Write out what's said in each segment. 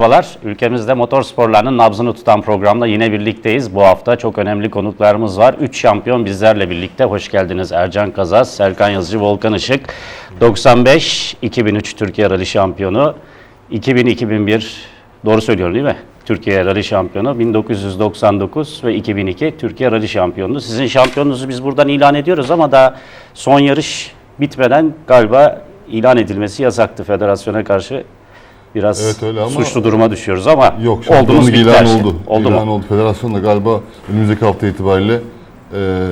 Merhabalar. Ülkemizde motorsporlarının nabzını tutan programda yine birlikteyiz. Bu hafta çok önemli konuklarımız var. 3 şampiyon bizlerle birlikte. Hoş geldiniz Ercan Kazaz, Serkan Yazıcı, Volkan Işık. 95, 2003 Türkiye Rally Şampiyonu, 2000-2001, doğru söylüyorum değil mi? Türkiye Rally Şampiyonu, 1999 ve 2002 Türkiye Rally Şampiyonu. Sizin şampiyonunuzu biz buradan ilan ediyoruz ama daha son yarış bitmeden galiba ilan edilmesi yasaktı federasyona karşı. Biraz Evet, öyle ama- suçlu duruma düşüyoruz ama Yok şampiyonluk bitti ilan şey. oldu. Oldu ilan mu? oldu. Federasyon da galiba önümüzdeki hafta itibariyle e,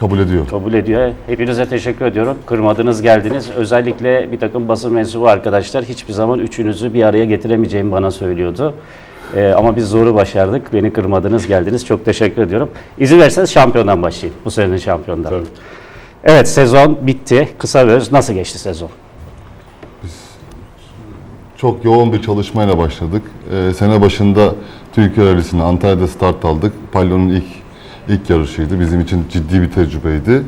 kabul ediyor. Kabul ediyor. Hepinize teşekkür ediyorum. Kırmadınız geldiniz. Özellikle bir takım basın mensubu arkadaşlar hiçbir zaman üçünüzü bir araya getiremeyeceğimi bana söylüyordu. Ee, ama biz zoru başardık. Beni kırmadınız geldiniz. Çok teşekkür ediyorum. İzin verirseniz şampiyondan başlayayım. Bu senenin şampiyondan. Evet sezon bitti. Kısa ve öz. Nasıl geçti sezon? Çok yoğun bir çalışmayla başladık. E, sene başında Türkiye Rally'sine Antalya'da start aldık. Palyo'nun ilk ilk yarışıydı. Bizim için ciddi bir tecrübeydi.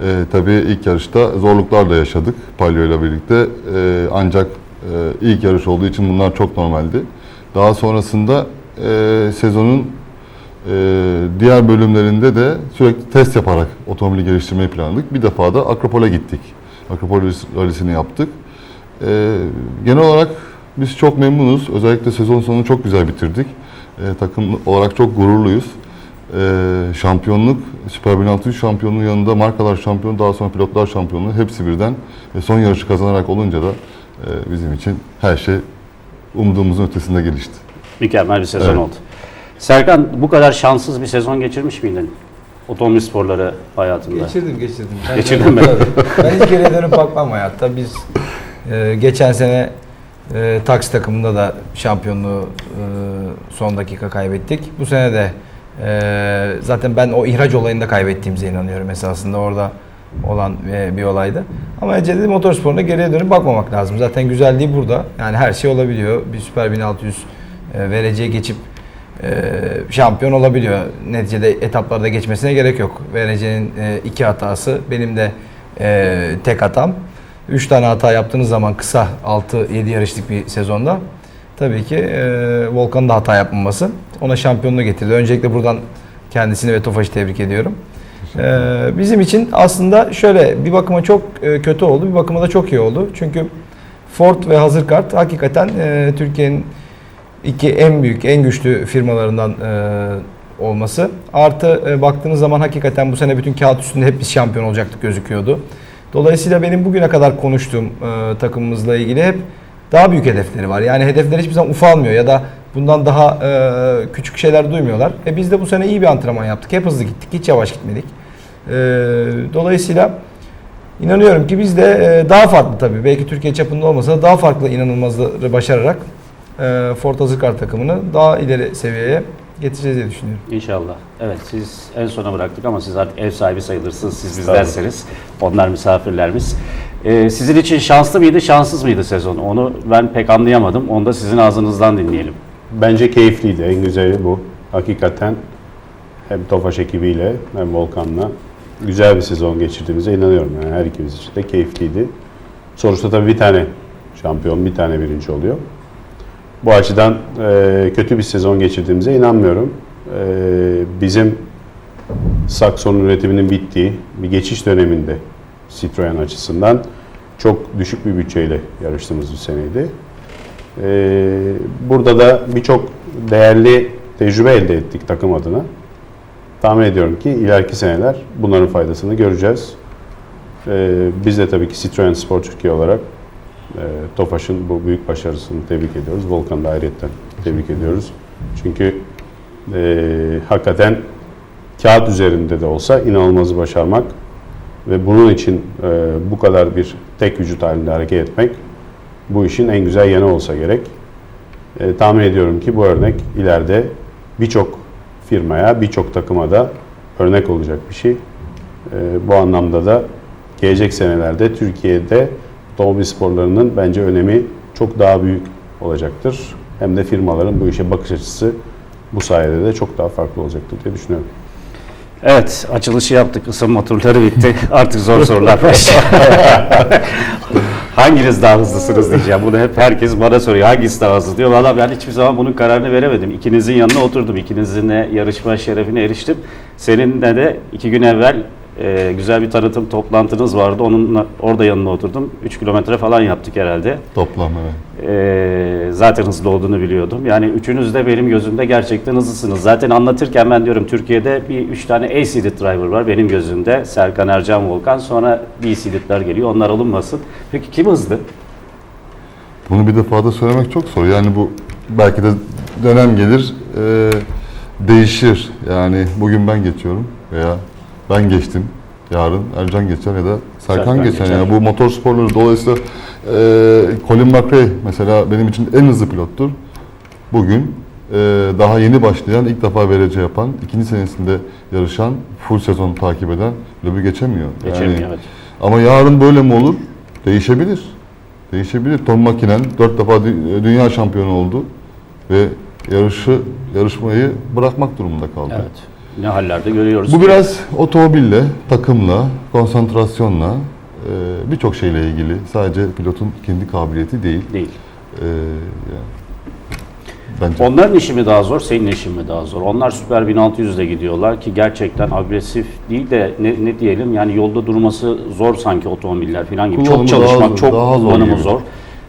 E, tabii ilk yarışta zorluklar da yaşadık Palyo ile birlikte. E, ancak e, ilk yarış olduğu için bunlar çok normaldi. Daha sonrasında e, sezonun e, diğer bölümlerinde de sürekli test yaparak otomobili geliştirmeyi planladık. Bir defa da Akropol'e gittik. Akropol rallisini yaptık. E, genel olarak biz çok memnunuz. Özellikle sezon sonunu çok güzel bitirdik. E, takım olarak çok gururluyuz. E, şampiyonluk, Süper 1600 şampiyonluğu yanında markalar şampiyonu, daha sonra pilotlar şampiyonluğu hepsi birden ve son yarışı kazanarak olunca da e, bizim için her şey umduğumuzun ötesinde gelişti. Mükemmel bir sezon Evet. oldu. Serkan bu kadar şanssız bir sezon geçirmiş miydin? Otomobil sporları hayatında. Geçirdim geçirdim. Ben Geçirdin mi? ben hiç geriye dönüp bakmam hayatta. Biz e, geçen sene e, taksi takımında da şampiyonluğu e, son dakika kaybettik. Bu sene de e, zaten ben o ihraç olayında kaybettiğimize inanıyorum esasında orada olan e, bir olaydı. Ama Ece'de motorsporunda geriye dönüp bakmamak lazım. Zaten güzelliği burada. Yani her şey olabiliyor. Bir Süper 1600 e, vereceğe geçip e, şampiyon olabiliyor. Neticede etaplarda geçmesine gerek yok. VRC'nin e, iki hatası, benim de e, tek hatam. Üç tane hata yaptığınız zaman kısa 6-7 yarışlık bir sezonda tabii ki e, Volkan'ın da hata yapmaması ona şampiyonluğu getirdi. Öncelikle buradan kendisini ve Tofaş'ı tebrik ediyorum. E, bizim için aslında şöyle bir bakıma çok e, kötü oldu, bir bakıma da çok iyi oldu. Çünkü Ford ve Hazır Kart hakikaten e, Türkiye'nin iki en büyük, en güçlü firmalarından e, olması. Artı e, baktığınız zaman hakikaten bu sene bütün kağıt üstünde hep biz şampiyon olacaktık gözüküyordu. Dolayısıyla benim bugüne kadar konuştuğum e, takımımızla ilgili hep daha büyük hedefleri var. Yani hedefler hiçbir zaman ufalmıyor ya da bundan daha e, küçük şeyler duymuyorlar. E biz de bu sene iyi bir antrenman yaptık. Hep hızlı gittik, hiç yavaş gitmedik. E, dolayısıyla inanıyorum ki biz de e, daha farklı tabii. Belki Türkiye çapında olmasa da daha farklı inanılmazları başararak e, Ford Hazırkar takımını daha ileri seviyeye getireceğiz diye düşünüyorum. İnşallah. Evet siz en sona bıraktık ama siz artık ev sahibi sayılırsınız. Siz bizlerseniz. Onlar misafirlerimiz. Ee, sizin için şanslı mıydı, şanssız mıydı sezon? Onu ben pek anlayamadım. Onu da sizin ağzınızdan dinleyelim. Bence keyifliydi. En güzeli bu. Hakikaten hem Tofaş ekibiyle hem Volkan'la güzel bir sezon geçirdiğimize inanıyorum. Yani her ikimiz için de keyifliydi. Sonuçta tabii bir tane şampiyon, bir tane birinci oluyor. Bu açıdan e, kötü bir sezon geçirdiğimize inanmıyorum. E, bizim Saxon üretiminin bittiği bir geçiş döneminde Citroen açısından çok düşük bir bütçeyle yarıştığımız bir seneydi. Ee, burada da birçok değerli tecrübe elde ettik takım adına. Tahmin ediyorum ki ileriki seneler bunların faydasını göreceğiz. Ee, biz de tabii ki Citroen Spor Türkiye olarak e, Tofaş'ın bu büyük başarısını tebrik ediyoruz. Volkan'ı da ayrıyetten tebrik ediyoruz. Çünkü e, hakikaten kağıt üzerinde de olsa inanılmazı başarmak ve bunun için e, bu kadar bir tek vücut halinde hareket etmek bu işin en güzel yanı olsa gerek. E, tahmin ediyorum ki bu örnek ileride birçok firmaya, birçok takıma da örnek olacak bir şey. E, bu anlamda da gelecek senelerde Türkiye'de otomobil sporlarının bence önemi çok daha büyük olacaktır. Hem de firmaların bu işe bakış açısı bu sayede de çok daha farklı olacaktır diye düşünüyorum. Evet, açılışı yaptık. Isınma turları bitti. Artık zor sorular başlıyor. Hanginiz daha hızlısınız diyeceğim. Bunu hep herkes bana soruyor. Hangisi daha hızlı diyor. Valla ben hiçbir zaman bunun kararını veremedim. İkinizin yanına oturdum. İkinizin yarışma şerefine eriştim. Seninle de iki gün evvel e, güzel bir tanıtım toplantınız vardı. Onunla orada yanına oturdum. 3 kilometre falan yaptık herhalde. Toplam evet. E, zaten hızlı olduğunu biliyordum. Yani üçünüz de benim gözümde gerçekten hızlısınız. Zaten anlatırken ben diyorum Türkiye'de bir üç tane A-seeded driver var benim gözümde. Serkan Ercan Volkan. Sonra B-seeded'ler geliyor. Onlar alınmasın. Peki kim hızlı? Bunu bir defada söylemek çok zor. Yani bu belki de dönem gelir e, değişir. Yani bugün ben geçiyorum veya ben geçtim. Yarın Ercan geçer ya da Serkan, Serkan geçer. geçer. Yani bu motor sporları dolayısıyla e, Colin McRae mesela benim için en hızlı pilottur. Bugün e, daha yeni başlayan, ilk defa verece yapan, ikinci senesinde yarışan, full sezon takip eden löbü geçemiyor. Geçemiyor, Yani- evet. Ama yarın böyle mi olur? Değişebilir. Değişebilir. Tom Makinen dört defa dü- dünya şampiyonu oldu ve yarışı yarışmayı bırakmak durumunda kaldı. Evet. Ne hallerde görüyoruz. Bu ki. biraz otomobille, takımla, konsantrasyonla e, birçok şeyle ilgili. Sadece pilotun kendi kabiliyeti değil. değil. E, yani, bence Onların işi mi daha zor, senin işin mi daha zor? Onlar Süper 1600'de gidiyorlar ki gerçekten agresif değil de ne, ne diyelim yani yolda durması zor sanki otomobiller falan gibi. Kullanımı çok çalışmak, zor, çok kullanımı zor.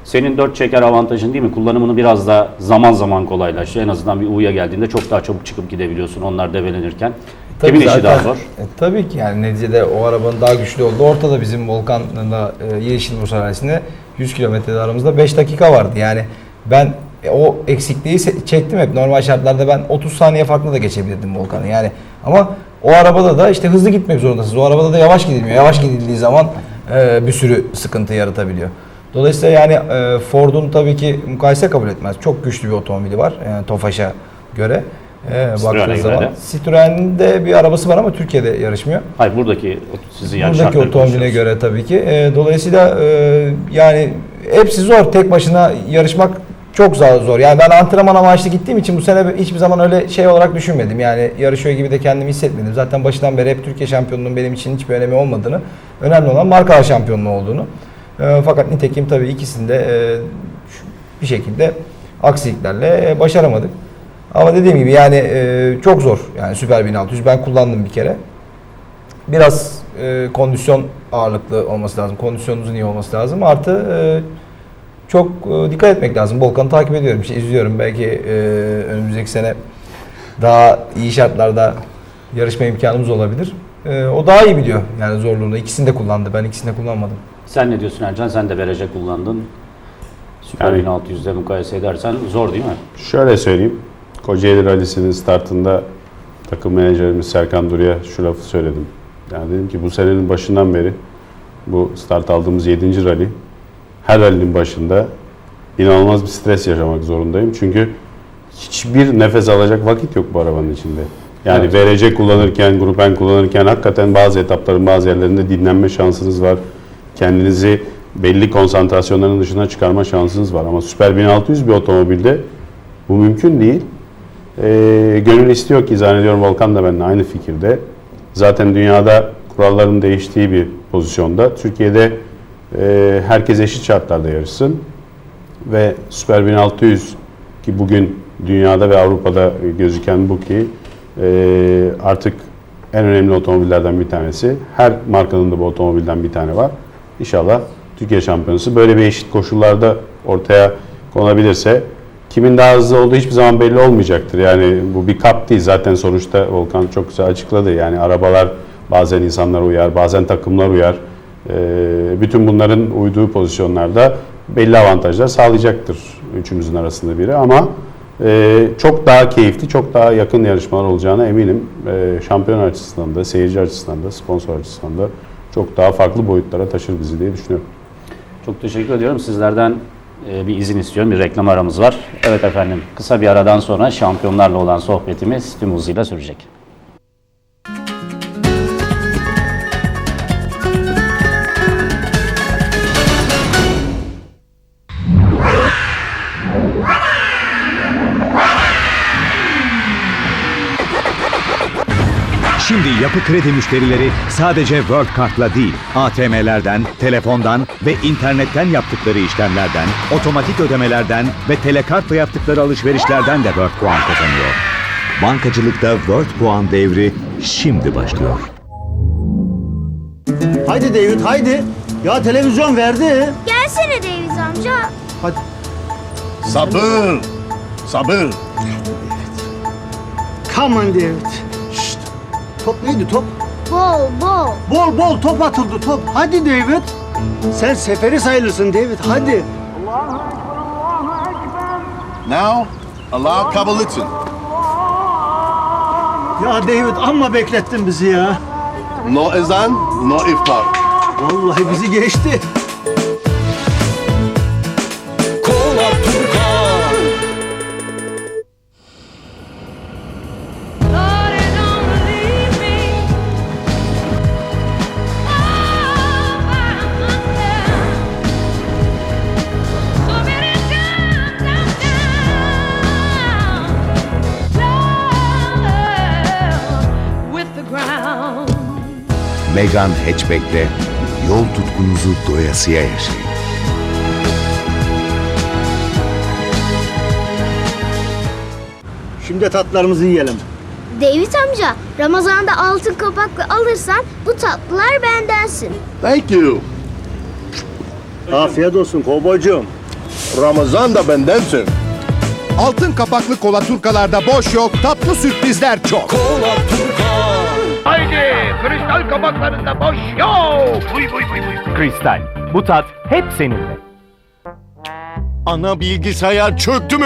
Senin dört çeker avantajın değil mi? Kullanımını biraz da zaman zaman kolaylaştırıyor. En azından bir U'ya geldiğinde çok daha çabuk çıkıp gidebiliyorsun onlar debelenirken. Kimin işi daha zor? E, tabii ki yani neticede o arabanın daha güçlü olduğu ortada bizim Volkan'la e, Yeşil arasında 100 kilometrede aramızda 5 dakika vardı. Yani ben e, o eksikliği çektim hep. Normal şartlarda ben 30 saniye farklı da geçebilirdim Volkan'ı. Yani ama o arabada da işte hızlı gitmek zorundasınız. O arabada da yavaş gidilmiyor. Yavaş gidildiği zaman e, bir sürü sıkıntı yaratabiliyor. Dolayısıyla yani e, Ford'un tabii ki mukayese kabul etmez. Çok güçlü bir otomobili var yani Tofaş'a göre. E, baktığınız zaman. de. Citroen'in de bir arabası var ama Türkiye'de yarışmıyor. Hayır buradaki sizin yani Buradaki konuşuyoruz. göre tabii ki. E, dolayısıyla e, yani hepsi zor. Tek başına yarışmak çok zor. zor. Yani ben antrenman amaçlı gittiğim için bu sene hiçbir zaman öyle şey olarak düşünmedim. Yani yarışıyor gibi de kendimi hissetmedim. Zaten başından beri hep Türkiye şampiyonluğunun benim için hiçbir önemi olmadığını, önemli olan markalar şampiyonluğu olduğunu. E, fakat nitekim tabii ikisinde e, bir şekilde aksiliklerle e, başaramadık. Ama dediğim gibi yani e, çok zor. Yani Süper 1600 ben kullandım bir kere biraz kondisyon ağırlıklı olması lazım. Kondisyonunuzun iyi olması lazım. Artı çok dikkat etmek lazım. Volkan'ı takip ediyorum, işte izliyorum. Belki e, önümüzdeki sene daha iyi şartlarda yarışma imkanımız olabilir. E, o daha iyi biliyor yani zorluğunu. İkisini de kullandı. Ben ikisini de kullanmadım. Sen ne diyorsun Ercan? Sen de verece kullandın. Süper Yani- 1600'de mukayese edersen zor değil mi? Şöyle söyleyeyim. Kocaeli Rally'sinin startında takım menajerimiz Serkan Duru'ya şu lafı söyledim. Yani dedim ki bu senenin başından beri bu start aldığımız 7. rally her rally'nin başında inanılmaz bir stres yaşamak zorundayım. Çünkü hiçbir nefes alacak vakit yok bu arabanın içinde. Yani VRC kullanırken, Grup N kullanırken hakikaten bazı etapların bazı yerlerinde dinlenme şansınız var. Kendinizi belli konsantrasyonların dışına çıkarma şansınız var. Ama Super 1600 bir otomobilde bu mümkün değil. Ee, gönül istiyor ki zannediyorum Volkan da benimle aynı fikirde. Zaten dünyada kuralların değiştiği bir pozisyonda. Türkiye'de e, herkes eşit şartlarda yarışsın. Ve Super 1600 ki bugün dünyada ve Avrupa'da gözüken bu ki e, artık en önemli otomobillerden bir tanesi. Her markanın da bu otomobilden bir tane var. İnşallah Türkiye şampiyonası böyle bir eşit koşullarda ortaya konabilirse kimin daha hızlı olduğu hiçbir zaman belli olmayacaktır. Yani bu bir kap değil. Zaten sonuçta Volkan çok güzel açıkladı. Yani arabalar bazen insanlar uyar, bazen takımlar uyar. Ee, bütün bunların uyduğu pozisyonlarda belli avantajlar sağlayacaktır üçümüzün arasında biri ama e, çok daha keyifli, çok daha yakın yarışmalar olacağına eminim. E, şampiyon açısından da, seyirci açısından da, sponsor açısından da çok daha farklı boyutlara taşır bizi diye düşünüyorum. Çok teşekkür ediyorum. Sizlerden e, bir izin istiyorum. Bir reklam aramız var. Evet efendim. Kısa bir aradan sonra şampiyonlarla olan sohbetimiz tüm hızıyla sürecek. Yapı Kredi müşterileri sadece World Kart'la değil, ATM'lerden, telefondan ve internetten yaptıkları işlemlerden, otomatik ödemelerden ve telekartla yaptıkları alışverişlerden de World Puan kazanıyor. Bankacılıkta World Puan devri şimdi başlıyor. Haydi David haydi. Ya televizyon verdi. Gelsene Daviz amca. Hadi. Sabır. Sabır. Come on David. Top neydi top? Bol bol. Bol bol top atıldı top. Hadi David. Sen seferi sayılırsın David hadi. Now, allow Kabbalıtın. Ya David amma beklettin bizi ya. No ezan, no iftar. Vallahi bizi geçti. Megan Hatchback'le yol tutkunuzu doyasıya yaşayın. Şimdi tatlarımızı yiyelim. David amca, Ramazan'da altın kapaklı alırsan bu tatlılar bendensin. Thank you. Afiyet olsun kovboycuğum. Ramazan da bendensin. Altın kapaklı kola turkalarda boş yok, tatlı sürprizler çok. Kristal. Bu tat hep seninle. Ana bilgisayar çöktü mü?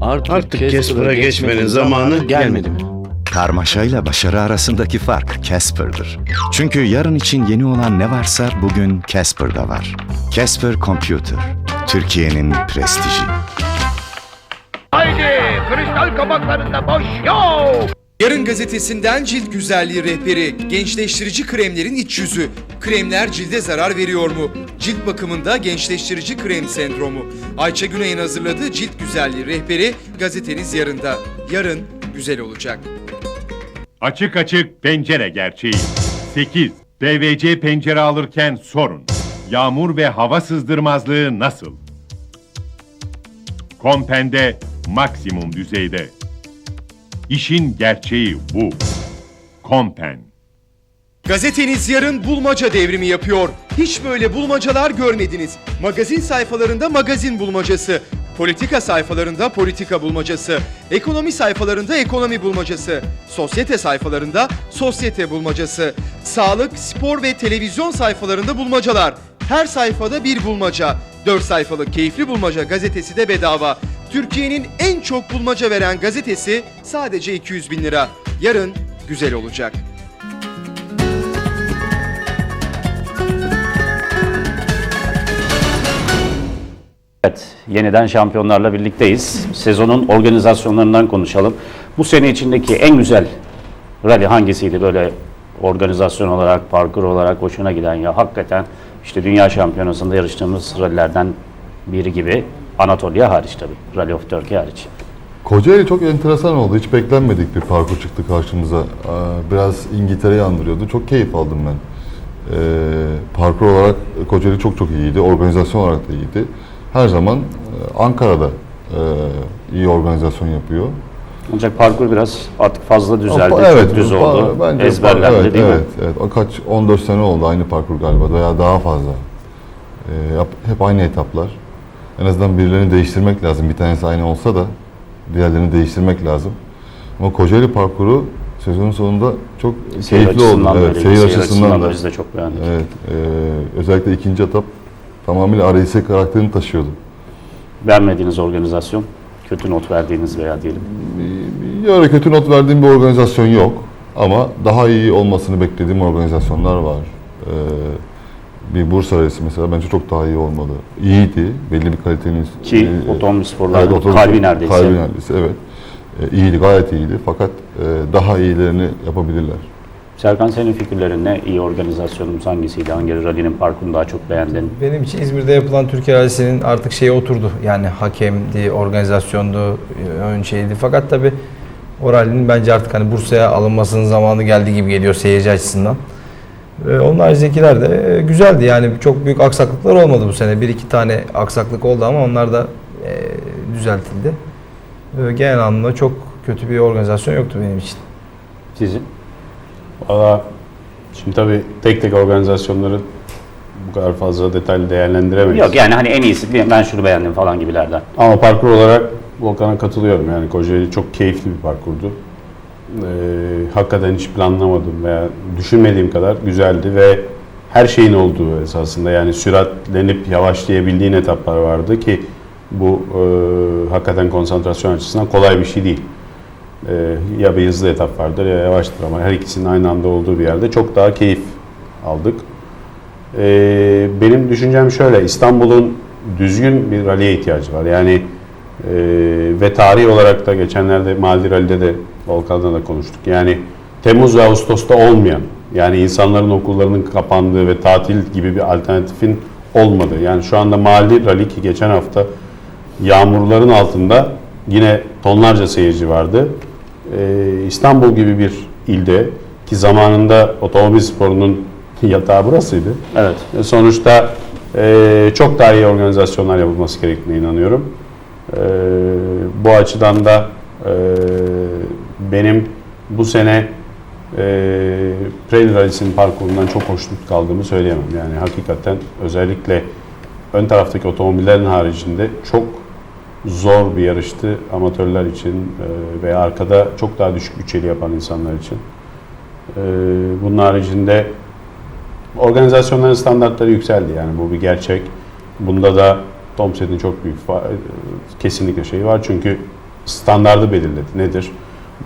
Artık Casper'a geçmenin zamanı gelmedi mi? Karmaşayla başarı arasındaki fark Casper'dır. Çünkü yarın için yeni olan ne varsa bugün Casper'da var. Casper Computer, Türkiye'nin prestiji. Yarın gazetesinden cilt güzelliği rehberi, gençleştirici kremlerin iç yüzü. Kremler cilde zarar veriyor mu? Cilt bakımında gençleştirici krem sendromu. Ayça Güney'in hazırladığı cilt güzelliği rehberi gazeteniz yarında. Yarın güzel olacak. Açık açık pencere gerçeği. 8. PVC pencere alırken sorun. Yağmur ve hava sızdırmazlığı nasıl? Kompen'de maksimum düzeyde. İşin gerçeği bu. Kompen. Gazeteniz yarın bulmaca devrimi yapıyor. Hiç böyle bulmacalar görmediniz. Magazin sayfalarında magazin bulmacası, politika sayfalarında politika bulmacası, ekonomi sayfalarında ekonomi bulmacası, sosyete sayfalarında sosyete bulmacası, sağlık, spor ve televizyon sayfalarında bulmacalar. Her sayfada bir bulmaca. 4 sayfalık keyifli bulmaca gazetesi de bedava. Türkiye'nin en çok bulmaca veren gazetesi sadece 200 bin lira. Yarın güzel olacak. Evet, yeniden şampiyonlarla birlikteyiz. Sezonun organizasyonlarından konuşalım. Bu sene içindeki en güzel rally hangisiydi böyle organizasyon olarak, parkur olarak hoşuna giden ya hakikaten işte dünya şampiyonasında yarıştığımız rallilerden biri gibi Anatolia hariç tabii. Rally of Turkey hariç. Kocaeli çok enteresan oldu. Hiç beklenmedik bir parkur çıktı karşımıza. Biraz İngiltere'yi andırıyordu. Çok keyif aldım ben. Ee, parkur olarak Kocaeli çok çok iyiydi. Organizasyon olarak da iyiydi. Her zaman e, Ankara'da e, iyi organizasyon yapıyor. Ancak parkur biraz artık fazla düzeldi, Ama çok düz oldu, bence ezberlendi evet, değil evet, mi? Evet, O kaç 14 sene oldu aynı parkur galiba veya daha fazla. Ee, hep aynı etaplar. En azından birilerini değiştirmek lazım. Bir tanesi aynı olsa da diğerlerini değiştirmek lazım. Ama Kocaeli parkuru sezonun sonunda çok Seyir keyifli oldu. Evet, seyir, seyir açısından, açısından da biz de çok beğendik. Evet, e, özellikle ikinci etap tamamıyla RS karakterini taşıyordu. Beğenmediğiniz organizasyon, kötü not verdiğiniz veya diyelim. Öyle kötü not verdiğim bir organizasyon yok. Ama daha iyi olmasını beklediğim organizasyonlar var. Ee, bir Bursa Racing mesela bence çok daha iyi olmalı. İyiydi. Belli bir kalitenin... Ki e, otomobil sporlarının otomobil- kalbi neredeyse. Kalbi neredeyse evet. E, iyiydi, gayet iyiydi. Fakat e, daha iyilerini yapabilirler. Serkan senin fikirlerin ne? İyi organizasyonumuz hangisiydi? Hangi rally'nin parkunu daha çok beğendin? Benim için İzmir'de yapılan Türkiye Rally'sinin artık şeyi oturdu. Yani hakemdi, organizasyondu, ön şeydi. Fakat tabi o rally'nin bence artık hani Bursa'ya alınmasının zamanı geldi gibi geliyor seyirci açısından. Ee, Onun haricindekiler de e, güzeldi. Yani çok büyük aksaklıklar olmadı bu sene. Bir iki tane aksaklık oldu ama onlar da e, düzeltildi. E, Genel anlamda çok kötü bir organizasyon yoktu benim için. Sizin? Valla şimdi tabii tek tek organizasyonları bu kadar fazla detaylı değerlendiremeyiz. Yok yani hani en iyisi ben şunu beğendim falan gibilerden. Ama parkur olarak Volkan'a katılıyorum. Yani Kocaeli çok keyifli bir parkurdu. Ee, hakikaten hiç planlamadım veya düşünmediğim kadar güzeldi ve her şeyin olduğu esasında yani süratlenip yavaşlayabildiğin etaplar vardı ki bu e, hakikaten konsantrasyon açısından kolay bir şey değil. Ee, ya bir hızlı etap vardır ya yavaştır ama her ikisinin aynı anda olduğu bir yerde çok daha keyif aldık. Ee, benim düşüncem şöyle, İstanbul'un düzgün bir rally'e ihtiyacı var. Yani e, ve tarihi olarak da geçenlerde Maldi Rally'de de Volkan'da da konuştuk. Yani Temmuz ve Ağustos'ta olmayan, yani insanların okullarının kapandığı ve tatil gibi bir alternatifin olmadığı. Yani şu anda Maldi Rally ki geçen hafta yağmurların altında yine tonlarca seyirci vardı. Ee, İstanbul gibi bir ilde ki zamanında otomobil sporunun yatağı burasıydı. Evet. E, Sonuçta e, çok daha iyi organizasyonlar yapılması gerektiğine inanıyorum. E, bu açıdan da e, benim bu sene e, Pirelli Rally'sinin parkurundan çok hoşnut kaldığımı söyleyemem. Yani hakikaten özellikle ön taraftaki otomobillerin haricinde çok zor bir yarıştı amatörler için e, ve arkada çok daha düşük bütçeli yapan insanlar için. E, bunun haricinde organizasyonların standartları yükseldi yani bu bir gerçek. Bunda da Tomset'in çok büyük fa- kesinlikle şeyi var çünkü standardı belirledi. Nedir?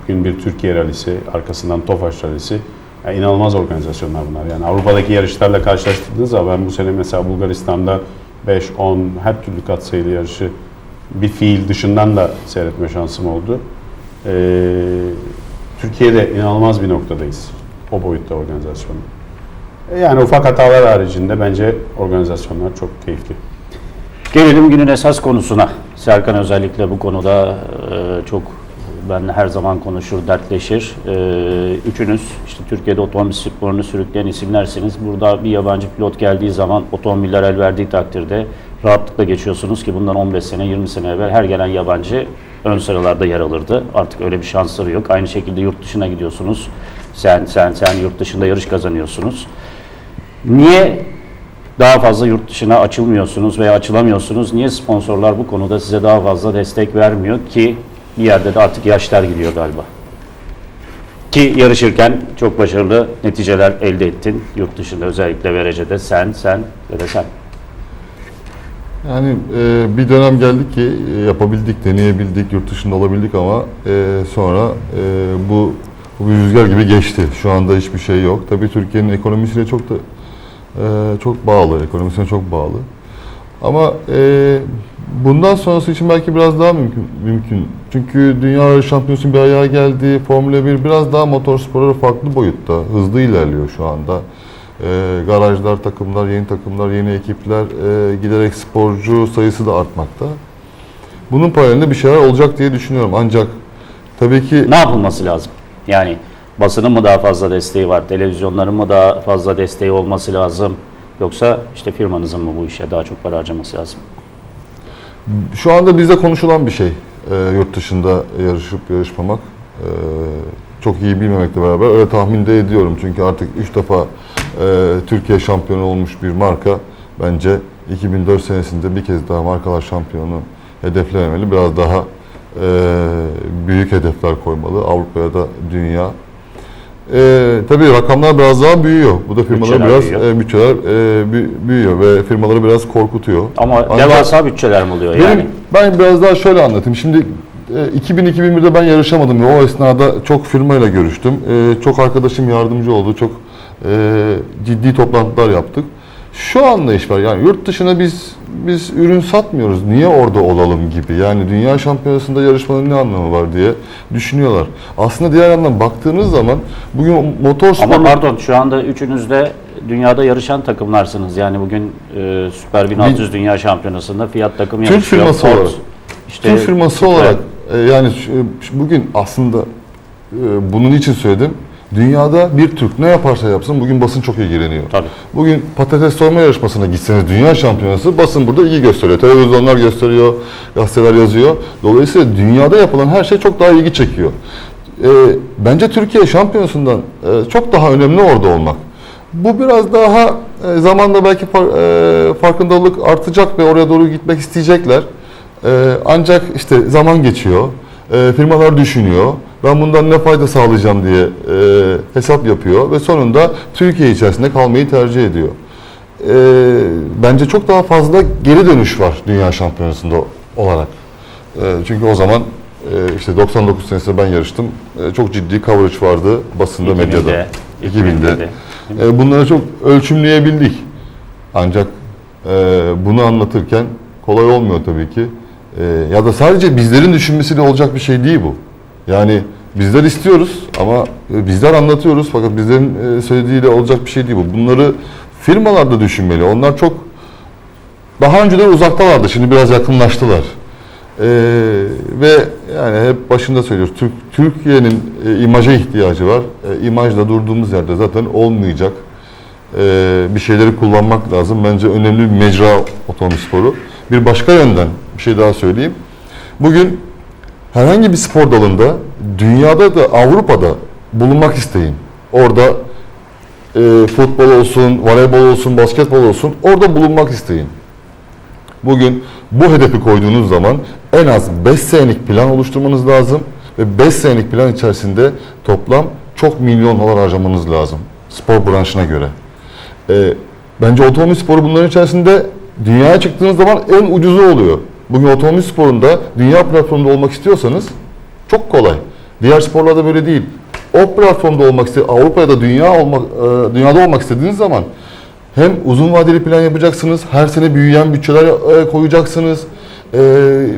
Bugün bir Türkiye rallisi, arkasından Tofaş rallisi. Yani inanılmaz organizasyonlar bunlar. Yani Avrupa'daki yarışlarla karşılaştırdığınız zaman ben bu sene mesela Bulgaristan'da 5, 10 her türlü katsayılı yarışı bir fiil dışından da seyretme şansım oldu. Ee, Türkiye'de inanılmaz bir noktadayız. O boyutta organizasyonda. E, Yani ufak hatalar haricinde bence organizasyonlar çok keyifli. Gelelim günün esas konusuna. Serkan özellikle bu konuda e, çok ben her zaman konuşur, dertleşir. E, üçünüz işte Türkiye'de otomobil sporunu sürükleyen isimlersiniz. Burada bir yabancı pilot geldiği zaman otomobiller el verdiği takdirde rahatlıkla geçiyorsunuz ki bundan 15 sene, 20 sene evvel her gelen yabancı ön sıralarda yer alırdı. Artık öyle bir şansları yok. Aynı şekilde yurt dışına gidiyorsunuz. Sen sen sen yurt dışında yarış kazanıyorsunuz. Niye daha fazla yurt dışına açılmıyorsunuz veya açılamıyorsunuz? Niye sponsorlar bu konuda size daha fazla destek vermiyor ki bir yerde de artık yaşlar gidiyor galiba. Ki yarışırken çok başarılı neticeler elde ettin. Yurt dışında özellikle VRC'de sen, sen ve de sen. Yani e, bir dönem geldik ki e, yapabildik, deneyebildik, yurt dışında olabildik ama e, sonra e, bu, bu bir rüzgar gibi geçti. Şu anda hiçbir şey yok. Tabii Türkiye'nin ekonomisiyle çok da e, çok bağlı, ekonomisine çok bağlı. Ama e, bundan sonrası için belki biraz daha mümkün. mümkün. Çünkü Dünya Şampiyonası bir ayağa geldi. Formula 1 biraz daha motorsporları farklı boyutta, hızlı ilerliyor şu anda. E, garajlar, takımlar, yeni takımlar, yeni ekipler e, giderek sporcu sayısı da artmakta. Bunun paralelinde bir şeyler olacak diye düşünüyorum. Ancak tabii ki Ne yapılması lazım? Yani basının mı daha fazla desteği var, televizyonların mı daha fazla desteği olması lazım? Yoksa işte firmanızın mı bu işe daha çok para harcaması lazım? Şu anda bizde konuşulan bir şey. E, yurt dışında yarışıp yarışmamak. E, çok iyi bilmemekle beraber öyle tahmin de ediyorum. Çünkü artık 3 defa e, Türkiye şampiyonu olmuş bir marka bence 2004 senesinde bir kez daha markalar şampiyonu hedeflememeli. Biraz daha e, büyük hedefler koymalı. Avrupa'ya da dünya. E, tabii rakamlar biraz daha büyüyor. Bu da firmaları Bütçeler biraz büyüyor. e, bütçeler e, büyü- büyüyor ve firmaları biraz korkutuyor. Ama Ancak- devasa bütçeler mi oluyor benim, yani? Ben biraz daha şöyle anlatayım. Şimdi e, 2000-2001'de ben yarışamadım ve o esnada çok firmayla görüştüm. E, Çok arkadaşım yardımcı oldu. Çok e, ciddi toplantılar yaptık. Şu anlayış var. Yani yurt dışına biz biz ürün satmıyoruz. Niye orada olalım gibi. Yani dünya şampiyonasında yarışmanın ne anlamı var diye düşünüyorlar. Aslında diğer yandan baktığınız zaman bugün motor Ama sporları pardon şu anda üçünüz de dünyada yarışan takımlarsınız. Yani bugün e, Süper 1600 Dünya Şampiyonası'nda Fiat takım Türk yarışıyor. firması Ford, olarak. işte Türk firması olarak e, yani bugün aslında e, bunun için söyledim. Dünyada bir Türk ne yaparsa yapsın bugün basın çok ilgileniyor. Tabii. Bugün patates soyma yarışmasına gitseniz dünya şampiyonası basın burada ilgi gösteriyor. Televizyonlar gösteriyor, gazeteler yazıyor. Dolayısıyla dünyada yapılan her şey çok daha ilgi çekiyor. E, bence Türkiye şampiyonasından e, çok daha önemli orada olmak. Bu biraz daha e, zamanla belki far- e, farkındalık artacak ve oraya doğru gitmek isteyecekler. E, ancak işte zaman geçiyor, e, firmalar düşünüyor. Ben bundan ne fayda sağlayacağım diye e, hesap yapıyor ve sonunda Türkiye içerisinde kalmayı tercih ediyor. E, bence çok daha fazla geri dönüş var dünya şampiyonasında olarak. E, çünkü o zaman e, işte 99 senesinde ben yarıştım. E, çok ciddi coverage vardı basında, 2000'de, medyada. 2000'de. 2000'de. E, bunları çok ölçümleyebildik. Ancak e, bunu anlatırken kolay olmuyor tabii ki. E, ya da sadece bizlerin düşünmesiyle olacak bir şey değil bu. Yani bizler istiyoruz ama e, bizler anlatıyoruz fakat bizlerin e, söylediğiyle olacak bir şey değil bu. Bunları firmalar da düşünmeli. Onlar çok daha önceleri uzaktalardı. Şimdi biraz yakınlaştılar. Ee, ve yani hep başında söylüyoruz. Türk, Türkiye'nin e, imaja ihtiyacı var. E, imajla durduğumuz yerde zaten olmayacak. Ee, bir şeyleri kullanmak lazım. Bence önemli bir mecra otomobil sporu. Bir başka yönden bir şey daha söyleyeyim. Bugün herhangi bir spor dalında dünyada da Avrupa'da bulunmak isteyin. Orada e, futbol olsun, voleybol olsun, basketbol olsun orada bulunmak isteyin. Bugün bu hedefi koyduğunuz zaman en az 5 senelik plan oluşturmanız lazım ve 5 senelik plan içerisinde toplam çok milyon dolar harcamanız lazım spor branşına göre. Ee, bence otomobil sporu bunların içerisinde dünyaya çıktığınız zaman en ucuzu oluyor. Bugün otomobil sporunda dünya platformunda olmak istiyorsanız çok kolay. Diğer sporlarda böyle değil. O platformda olmak iste Avrupa ya da dünya olmak e, dünyada olmak istediğiniz zaman hem uzun vadeli plan yapacaksınız, her sene büyüyen bütçeler e, koyacaksınız e,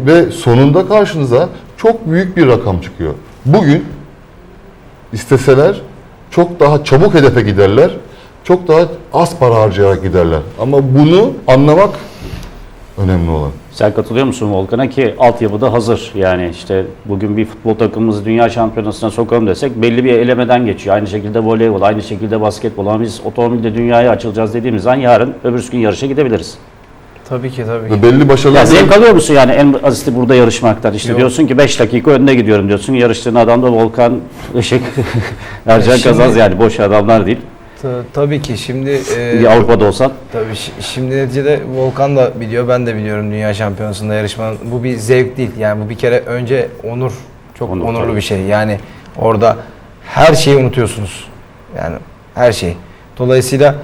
ve sonunda karşınıza çok büyük bir rakam çıkıyor. Bugün isteseler çok daha çabuk hedefe giderler, çok daha az para harcayarak giderler. Ama bunu anlamak önemli olan. Sen katılıyor musun Volkan'a ki altyapıda hazır. Yani işte bugün bir futbol takımımızı dünya şampiyonasına sokalım desek belli bir elemeden geçiyor. Aynı şekilde voleybol, aynı şekilde basketbol. Ama biz otomobilde dünyaya açılacağız dediğimiz zaman yarın öbürsü gün yarışa gidebiliriz. Tabii ki tabii Ve ki. belli başarılar... Ya zevk alıyor musun yani en basiti burada yarışmaktan? İşte Yok. diyorsun ki 5 dakika önde gidiyorum diyorsun. Yarıştığın adam da Volkan Işık, Ercan Şimdi- Kazaz yani boş adamlar değil. Ta- tabii ki şimdi e, Bir Avrupa'da olsan Tabii şi- şimdi neticede Volkan da biliyor, ben de biliyorum dünya şampiyonasında yarışmanın. Bu bir zevk değil. Yani bu bir kere önce onur. Çok Onur, onurlu tabii. bir şey. Yani orada her şeyi unutuyorsunuz. Yani her şey. Dolayısıyla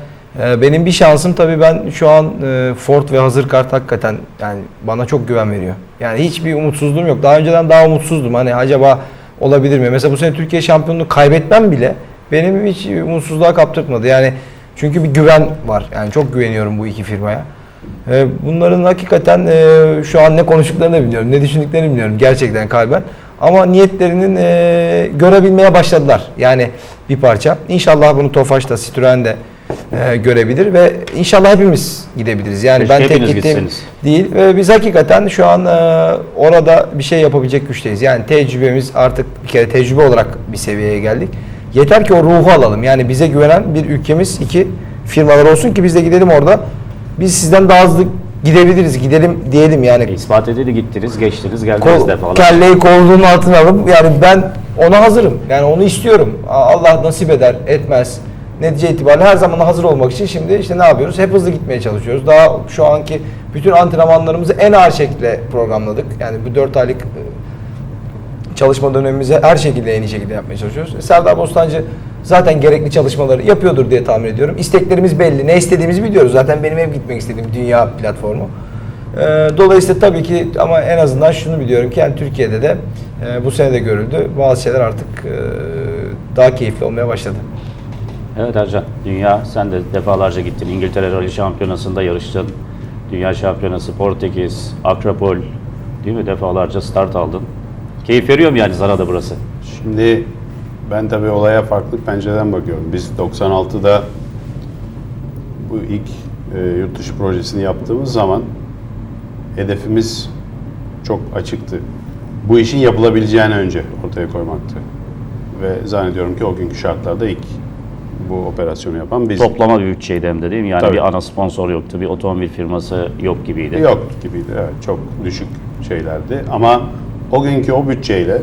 e, benim bir şansım tabii ben şu an e, Ford ve hazır kart hakikaten yani bana çok güven veriyor. Yani hiçbir umutsuzluğum yok. Daha önceden daha umutsuzdum. Hani acaba olabilir mi? Mesela bu sene Türkiye şampiyonluğu kaybetmem bile benim hiç umutsuzluğa kaptırtmadı. Yani çünkü bir güven var. Yani çok güveniyorum bu iki firmaya. Ee, Bunların hakikaten e, şu an ne konuştuklarını da bilmiyorum, ne düşündüklerini bilmiyorum gerçekten kalben. Ama niyetlerinin e, görebilmeye başladılar. Yani bir parça. İnşallah bunu Tofaş da Citroen de e, görebilir ve inşallah hepimiz gidebiliriz. Yani Keşke ben tek gittiğim gitseniz. değil ve biz hakikaten şu an e, orada bir şey yapabilecek güçteyiz. Yani tecrübemiz artık bir kere tecrübe olarak bir seviyeye geldik. Yeter ki o ruhu alalım. Yani bize güvenen bir ülkemiz, iki firmalar olsun ki biz de gidelim orada. Biz sizden daha hızlı gidebiliriz, gidelim diyelim yani. ispat edildi gittiniz, geçtiniz, geldiniz Kol, defalarca. kelleyi koltuğun altına alıp yani ben ona hazırım. Yani onu istiyorum. Allah nasip eder, etmez. Netice itibariyle her zaman hazır olmak için şimdi işte ne yapıyoruz? Hep hızlı gitmeye çalışıyoruz. Daha şu anki bütün antrenmanlarımızı en ağır şekilde programladık. Yani bu 4 aylık e, çalışma dönemimize her şekilde en iyi şekilde yapmaya çalışıyoruz. E, Serdar Bostancı zaten gerekli çalışmaları yapıyordur diye tahmin ediyorum. İsteklerimiz belli. Ne istediğimizi biliyoruz. Zaten benim hep gitmek istediğim dünya platformu. E, Dolayısıyla tabii ki ama en azından şunu biliyorum ki yani Türkiye'de de e, bu sene de görüldü. Bazı şeyler artık daha keyifli olmaya başladı. Evet Ercan, dünya sen de defalarca gittin. İngiltere Rally Şampiyonası'nda yarıştın. Dünya Şampiyonası, Portekiz, Akropol değil mi? Defalarca start aldın. Keyif veriyor mu yani Zara'da burası? Şimdi ben tabii olaya farklı pencereden bakıyorum. Biz 96'da bu ilk e, yurt dışı projesini yaptığımız zaman hedefimiz çok açıktı. Bu işin yapılabileceğini önce ortaya koymaktı. Ve zannediyorum ki o günkü şartlarda ilk bu operasyonu yapan biz. Toplama bir bütçeydi hem de değil mi? Yani Tabii. bir ana sponsor yoktu, bir otomobil firması yok gibiydi. Yok gibiydi. Evet, çok düşük şeylerdi. Ama o günkü o bütçeyle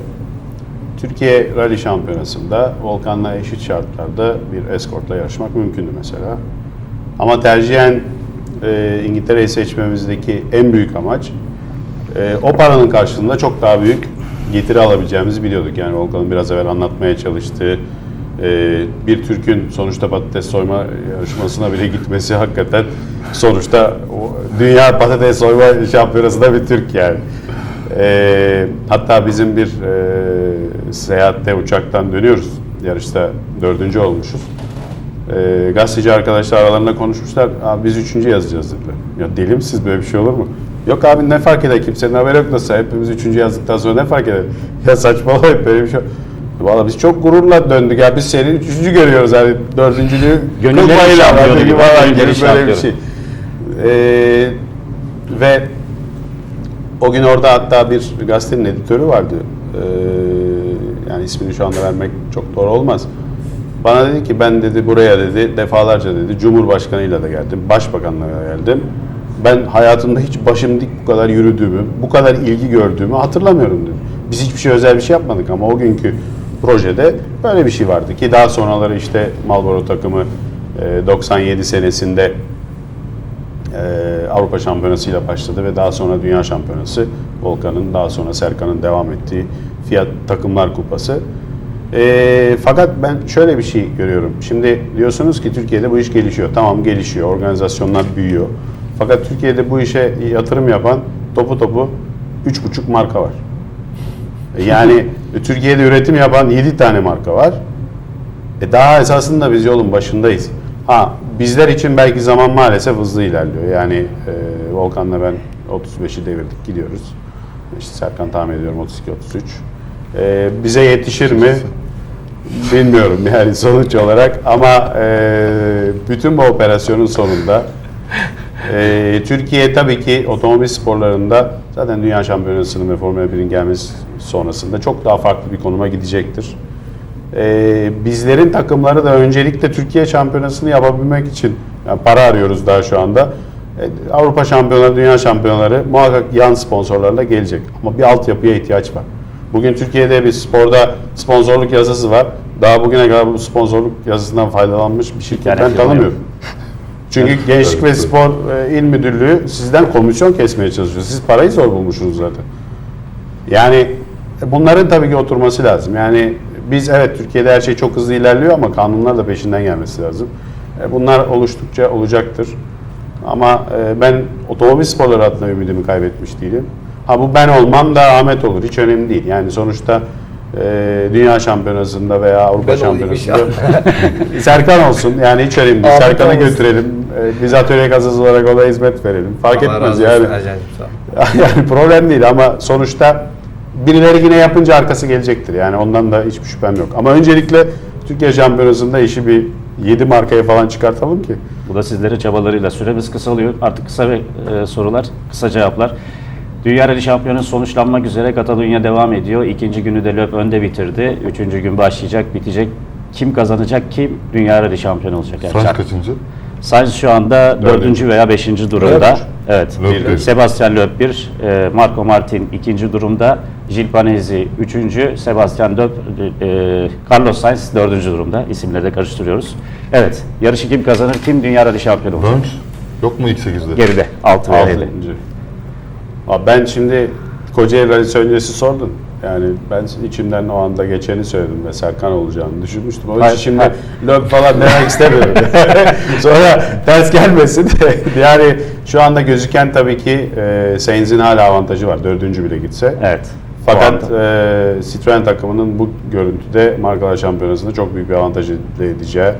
Türkiye Rally Şampiyonası'nda Volkan'la eşit şartlarda bir eskortla yarışmak mümkündü mesela. Ama tercihen e, İngiltere'yi seçmemizdeki en büyük amaç e, o paranın karşılığında çok daha büyük getiri alabileceğimizi biliyorduk. Yani Volkan'ın biraz evvel anlatmaya çalıştığı e, bir Türk'ün sonuçta patates soyma yarışmasına bile gitmesi hakikaten sonuçta dünya patates soyma şampiyonasında bir Türk yani. E, hatta bizim bir e, seyahatte uçaktan dönüyoruz. Yarışta dördüncü olmuşuz. E, gazeteci arkadaşlar aralarında konuşmuşlar. Abi biz üçüncü yazacağız dediler. Ya deli misiniz böyle bir şey olur mu? Yok abi ne fark eder kimsenin haberi yok nasıl hepimiz üçüncü yazdıktan sonra ne fark eder? Ya saçmalamayın böyle bir şey. Valla biz çok gururla döndük ya biz seni üçüncü görüyoruz yani dördüncülüğü falan gönüllerin gibi böyle bir şey. Ee, ve o gün orada hatta bir gazetenin editörü vardı. Ee, yani ismini şu anda vermek çok doğru olmaz. Bana dedi ki ben dedi buraya dedi defalarca dedi Cumhurbaşkanıyla da geldim, Başbakanla da geldim. Ben hayatımda hiç başım dik bu kadar yürüdüğümü, bu kadar ilgi gördüğümü hatırlamıyorum dedi. Biz hiçbir şey özel bir şey yapmadık ama o günkü projede böyle bir şey vardı ki daha sonraları işte Marlboro takımı e, 97 senesinde e, Avrupa Şampiyonası ile başladı ve daha sonra Dünya Şampiyonası Volkan'ın daha sonra Serkan'ın devam ettiği Fiat Takımlar Kupası. E, fakat ben şöyle bir şey görüyorum. Şimdi diyorsunuz ki Türkiye'de bu iş gelişiyor. Tamam gelişiyor. Organizasyonlar büyüyor. Fakat Türkiye'de bu işe yatırım yapan topu topu 3,5 marka var. E, Yani Türkiye'de üretim yapan 7 tane marka var. E daha esasında biz yolun başındayız. Ha bizler için belki zaman maalesef hızlı ilerliyor. Yani e, Volkan'la ben 35'i devirdik gidiyoruz. İşte Serkan tahmin ediyorum 32-33. E, bize yetişir mi? Bilmiyorum yani sonuç olarak ama e, bütün bu operasyonun sonunda e, Türkiye tabii ki otomobil sporlarında zaten Dünya Şampiyonası'nın ve Formula 1'in gelmesi sonrasında çok daha farklı bir konuma gidecektir. Ee, bizlerin takımları da öncelikle Türkiye şampiyonasını yapabilmek için yani para arıyoruz daha şu anda. Ee, Avrupa şampiyonları, dünya şampiyonları muhakkak yan sponsorlarla gelecek. Ama bir altyapıya ihtiyaç var. Bugün Türkiye'de bir sporda sponsorluk yasası var. Daha bugüne kadar bu sponsorluk yasasından faydalanmış bir şirket Yani ben tanımıyorum. Çünkü Gençlik Evet, ve evet. Spor e, İl Müdürlüğü sizden komisyon kesmeye çalışıyor. Siz parayı zor bulmuşsunuz zaten. Yani e, bunların tabii ki oturması lazım. Yani biz evet Türkiye'de her şey çok hızlı ilerliyor ama kanunlar da peşinden gelmesi lazım. E, Bunlar oluştukça olacaktır. Ama e, ben otomobil sporları adına ümidimi kaybetmiş değilim. Ha bu ben olmam da Ahmet olur. Hiç önemli değil. Yani sonuçta e, Dünya Şampiyonası'nda veya Avrupa Ben Şampiyonası'nda Serkan olsun. Yani hiç önemli değil. Serkan'ı götürelim. E, Biz atölye kazası olarak ona hizmet verelim. Fark Allah etmez yani. olsun yani problem değil ama sonuçta birileri yine yapınca arkası gelecektir. Yani ondan da hiçbir şüphem yok. Ama öncelikle Türkiye Şampiyonası'nda işi bir 7 markaya falan çıkartalım ki. Bu da sizlerin çabalarıyla. Süremiz kısalıyor. Artık kısa ve e, sorular, kısa cevaplar. Dünya Rally Şampiyonu sonuçlanmak üzere Katalunya devam ediyor. İkinci günü de Löp önde bitirdi. Üçüncü gün başlayacak, bitecek. Kim kazanacak, kim Dünya Rally Şampiyonu olacak? Sainz Ercan? kaçıncı? Sainz şu anda dördüncü veya beşinci durumda. Löp. Evet. Löp bir. Sebastian Loeb bir, e, Marco Martin ikinci durumda, Gilles Panesi üçüncü, Sebastian Loeb, e, Carlos Sainz dördüncü durumda. İsimleri de karıştırıyoruz. Evet, yarışı kim kazanır, kim Dünya Rally Şampiyonu olacak? Burns yok mu ilk 8'de? Geride, altı veya yedi. Altıncı. Abi Ben şimdi Kocaeli Rallisi öncesi sordun. Yani ben içimden o anda geçeni söyledim ve Serkan olacağını düşünmüştüm. O Hayır, için şimdi löp falan demek istemiyorum. Sonra ters gelmesin. yani şu anda gözüken tabii ki e, Sainz'in hala avantajı var. Dördüncü bile gitse. Evet. Fakat e, Citroen takımının bu görüntüde markalar şampiyonasında çok büyük bir avantaj elde edeceği